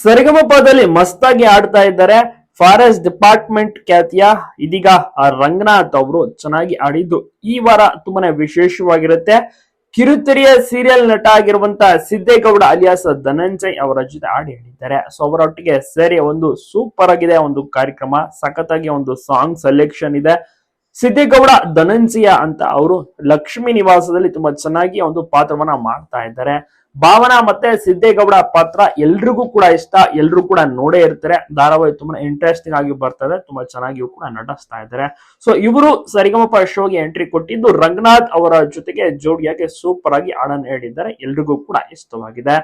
ಸರಿಗಮಪದಲ್ಲಿ ಮಸ್ತಾಗಿ ಆಡ್ತಾ ಇದ್ದಾರೆ. Forest department ಖ್ಯಾತಿಯ ಇದೀಗ ಆ ರಂಗನಾಥ್ ಅವರು ಚೆನ್ನಾಗಿ ಆಡಿದ್ದು. ಈ ವಾರ ತುಂಬಾನೇ ವಿಶೇಷವಾಗಿರುತ್ತೆ. ಕಿರುತೆರೆಯ ಸೀರಿಯಲ್ ನಟ ಆಗಿರುವಂತ ಸಿದ್ದೇಗೌಡ ಅಲಿಯಾಸ್ ಧನಂಜಯ್ ಅವರ ಜೊತೆ ಆಡಿ ಹೇಳಿದ್ದಾರೆ ಸೊ ಅವರೊಟ್ಟಿಗೆ ಸೇರಿ ಒಂದು ಸೂಪರ್ ಆಗಿದೆ. ಒಂದು ಕಾರ್ಯಕ್ರಮ, ಸಖತ್ತಾಗಿ ಒಂದು ಸಾಂಗ್ ಸೆಲೆಕ್ಷನ್ ಇದೆ. ಸಿದ್ದೇಗೌಡ ಧನಂಜಯ ಅಂತ ಅವರು ಲಕ್ಷ್ಮಿ ನಿವಾಸದಲ್ಲಿ ತುಂಬಾ ಚೆನ್ನಾಗಿ ಒಂದು ಪಾತ್ರವನ್ನ ಮಾಡ್ತಾ ಇದ್ದಾರೆ. ಭಾವನಾ ಮತ್ತೆ ಸಿದ್ದೇಗೌಡ ಪಾತ್ರ ಎಲ್ರಿಗೂ ಕೂಡ ಇಷ್ಟ, ಎಲ್ರು ಕೂಡ ನೋಡೇ ಇರ್ತಾರೆ. ಧಾರಾವಾಹಿ ತುಂಬಾ ಇಂಟ್ರೆಸ್ಟಿಂಗ್ ಆಗಿ ಬರ್ತದೆ, ತುಂಬಾ ಚೆನ್ನಾಗಿ ಕೂಡ ನಟಿಸ್ತಾ ಇದ್ದಾರೆ. ಸೊ ಇವರು ಸರಿಗಮಪ ಶೋಗೆ ಎಂಟ್ರಿ ಕೊಟ್ಟಿದ್ದು ರಂಗನಾಥ್ ಅವರ ಜೊತೆಗೆ ಜೋಡಿಯಾಗಿ ಸೂಪರ್ ಆಗಿ ಹಾಡನ್ನು ಹೇಳಿದ್ದಾರೆ. ಎಲ್ರಿಗೂ ಕೂಡ ಇಷ್ಟವಾಗಿದೆ.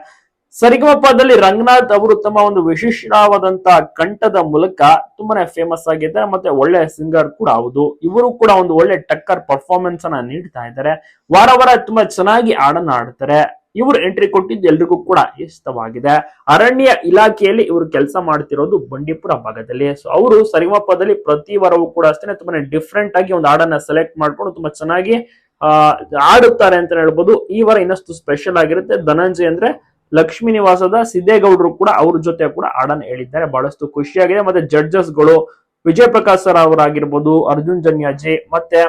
ಸರಿಗಮಪದಲ್ಲಿ ರಂಗನಾಥ್ ಅವರು ತಮ್ಮ ಒಂದು ವಿಶಿಷ್ಟವಾದಂತ ಕಂಠದ ಮೂಲಕ ತುಂಬಾನೇ ಫೇಮಸ್ ಆಗಿದ್ದಾರೆ, ಮತ್ತೆ ಒಳ್ಳೆ ಸಿಂಗರ್ ಕೂಡ ಹೌದು. ಇವರು ಕೂಡ ಒಂದು ಒಳ್ಳೆ ಟಕ್ಕರ್ ಪರ್ಫಾರ್ಮೆನ್ಸ್ ಅನ್ನ ನೀಡ್ತಾ ಇದ್ದಾರೆ. ವಾರ ವಾರ ತುಂಬಾ ಚೆನ್ನಾಗಿ ಹಾಡನ್ನ ಆಡ್ತಾರೆ ಇವರು ಎಂಟ್ರಿ ಕೊಟ್ಟಿದ್ದು ಎಲ್ರಿಗೂ ಕೂಡ ಇಷ್ಟವಾಗಿದೆ. ಅರಣ್ಯ ಇಲಾಖೆಯಲ್ಲಿ ಇವರು ಕೆಲಸ ಮಾಡ್ತಿರೋದು ಬಂಡೀಪುರ ಭಾಗದಲ್ಲಿ. ಸೊ ಅವರು ಸರಿಗಮಪದಲ್ಲಿ ಪ್ರತಿ ವಾರವೂ ಕೂಡ ಅಷ್ಟೇ ತುಂಬಾನೇ ಡಿಫ್ರೆಂಟ್ ಆಗಿ ಒಂದು ಹಾಡನ್ನ ಸೆಲೆಕ್ಟ್ ಮಾಡ್ಕೊಂಡು ತುಂಬಾ ಚೆನ್ನಾಗಿ, ಆ ಆಡುತ್ತಾರೆ ಅಂತ ಹೇಳ್ಬೋದು. ಈ ವಾರ ಇನ್ನಷ್ಟು ಸ್ಪೆಷಲ್ ಆಗಿರುತ್ತೆ. ಧನಂಜಯ್ ಅಂದ್ರೆ ಲಕ್ಷ್ಮೀ ನಿವಾಸದ ಸಿದ್ದೇಗೌಡರು ಕೂಡ ಅವ್ರ ಜೊತೆ ಕೂಡ ಹಾಡನ್ನು ಹೇಳಿದ್ದಾರೆ. ಬಹಳಷ್ಟು ಖುಷಿಯಾಗಿದೆ. ಮತ್ತೆ ಜಡ್ಜಸ್ಗಳು ವಿಜಯ್ ಪ್ರಕಾಶ್ ಸರ್ ಅವರಾಗಿರ್ಬೋದು, ಅರ್ಜುನ್ ಜನ್ಯಾಜಿ ಮತ್ತೆ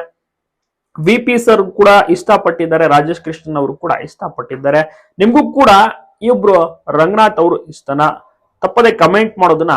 ವಿ ಪಿ ಸರ್ ಕೂಡ ಇಷ್ಟಪಟ್ಟಿದ್ದಾರೆ. ರಾಜೇಶ್ ಕೃಷ್ಣನ್ ಅವರು ಕೂಡ ಇಷ್ಟಪಟ್ಟಿದ್ದಾರೆ. ನಿಮ್ಗೂ ಕೂಡ ಇಬ್ರು ರಂಗನಾಥ್ ಅವರು ಇಷ್ಟನ? ತಪ್ಪದೆ ಕಮೆಂಟ್ ಮಾಡೋದನ್ನ